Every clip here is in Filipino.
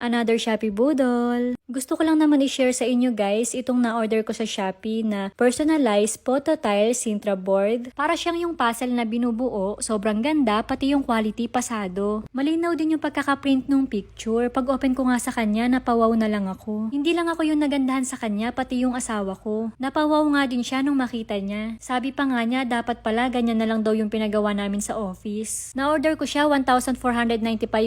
Another Shopee Budol. Gusto ko lang naman i-share sa inyo guys itong na-order ko sa Shopee na personalized photo tile Sintra board. Para siyang yung puzzle na binubuo, sobrang ganda pati yung quality pasado. Malinaw din yung pagkakaprint nung picture. Pag open ko nga sa kanya, napawaw na lang ako. Hindi lang ako yung nagandahan sa kanya, pati yung asawa ko. Napawaw nga din siya nung makita niya. Sabi pa nga niya, dapat pala ganyan na lang daw yung pinagawa namin sa office. Na-order ko siya 1,495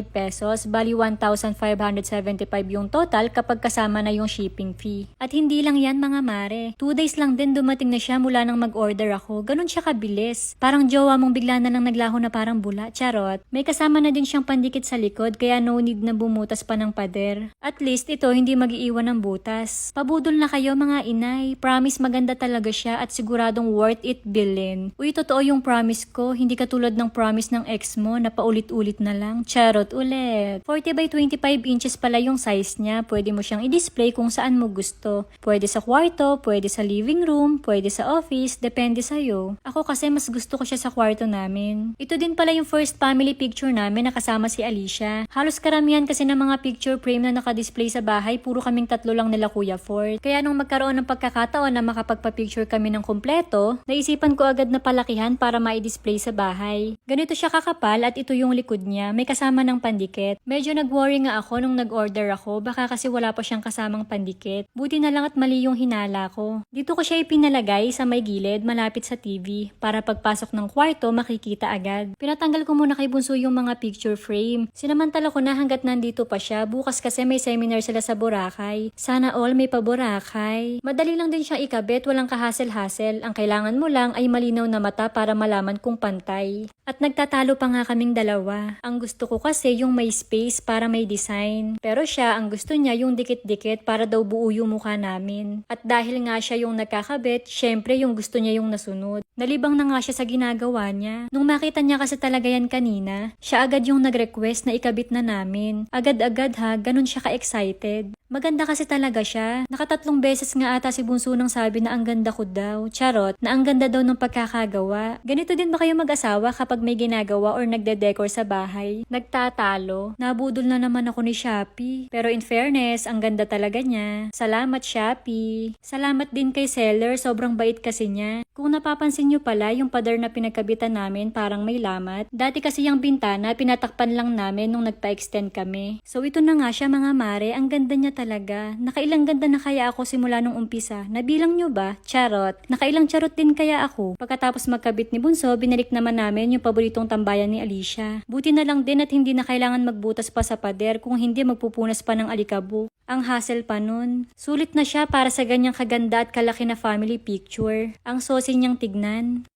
pesos, bali 1,575 yung total kapag kasama na yung shipping fee. At hindi lang yan mga mare. Two days lang din dumating na siya mula nang mag-order ako. Ganun siya kabilis. Parang jowa mong bigla na lang naglaho na parang bula. Charot. May kasama na din siyang pandikit sa likod kaya no need na bumutas pa ng pader. At least ito hindi magiiwan ng butas. Pabudol na kayo mga inay. Promise maganda talaga siya at siguradong worth it bilhin. Uy, totoo yung promise ko. Hindi katulad ng promise ng ex mo na paulit-ulit na lang. Charot ulit. 40 by 25 inches pala yung size niya. Pwede mo siyang i-display kung saan mo gusto. Pwede sa kwarto, pwede sa living room, pwede sa office, depende sa'yo. Ako kasi mas gusto ko siya sa kwarto namin. Ito din pala yung first family picture namin na kasama si Alicia. Halos karamihan kasi ng mga picture frame na nakadisplay sa bahay, puro kaming tatlo lang nila Kuya Ford. Kaya nung magkaroon ng pagkakataon na makapagpa-picture kami ng kumpleto, naisipan ko agad na palakihan para ma-display sa bahay. Ganito siya kakapal at ito yung likod niya, may kasama ng pandikit. Medyo nag-worry nga ako nung nag-order ako, baka kasi wala pa siyang kasamang pandikit. Buti na lang at mali yung hinala ko. Dito ko siya ipinalagay sa may gilid, malapit sa TV, para pagpasok ng kwarto makikita agad. Pinatanggal ko muna kay Bunso yung mga picture frame. Sinamantala ko na hanggat nandito pa siya, bukas kasi may seminar sila sa Boracay. Sana all may pa Boracay. Madali lang din siyang ikabit, walang kahasel-hasel. Ang kailangan mo lang ay malinaw na mata para malaman kung pantay. At nagtatalo pa nga kaming dalawa. Ang gusto ko kasi yung may space para may design. Pero siya, ang gusto niya yung dikit-dikit para daw buo yung mukha namin. At dahil nga siya yung nagkakabit, syempre yung gusto niya yung nasunod. Nalibang na nga siya sa ginagawa niya. Nung makita niya kasi talaga yan kanina, siya agad yung nag-request na ikabit na namin. Agad-agad ha, ganun siya ka-excited. Maganda kasi talaga siya. Nakatatlong beses nga ata si Bunso nang sabi na ang ganda ko daw. Charot, na ang ganda daw ng pagkakagawa. Ganito din ba kayo mag-asawa kapag may ginagawa or nagde-decor sa bahay? Nagtatalo. Nabudol na naman ako ni Shopee. Pero in fairness, ang ganda talaga niya. Salamat Shopee. Salamat din kay seller, sobrang bait kasi niya. Kung napapansin nyo pala, yung pader na pinagkabitan namin parang may lamat. Dati kasi yung bintana, pinatakpan lang namin nung nagpa-extend kami. So ito na nga siya mga mare, ang ganda niya talaga. Nakailang ganda na kaya ako simula nung umpisa. Nabilang nyo ba? Charot. Nakailang charot din kaya ako. Pagkatapos magkabit ni Bunso, binalik naman namin yung paboritong tambayan ni Alicia. Buti na lang din at hindi na kailangan magbutas pa sa pader kung hindi magpupunas pa ng alikabok. Ang hassle pa nun. Sulit na siya para sa ganyang kaganda at kalaki na family picture. Ang sosin niyang tignan. Amen.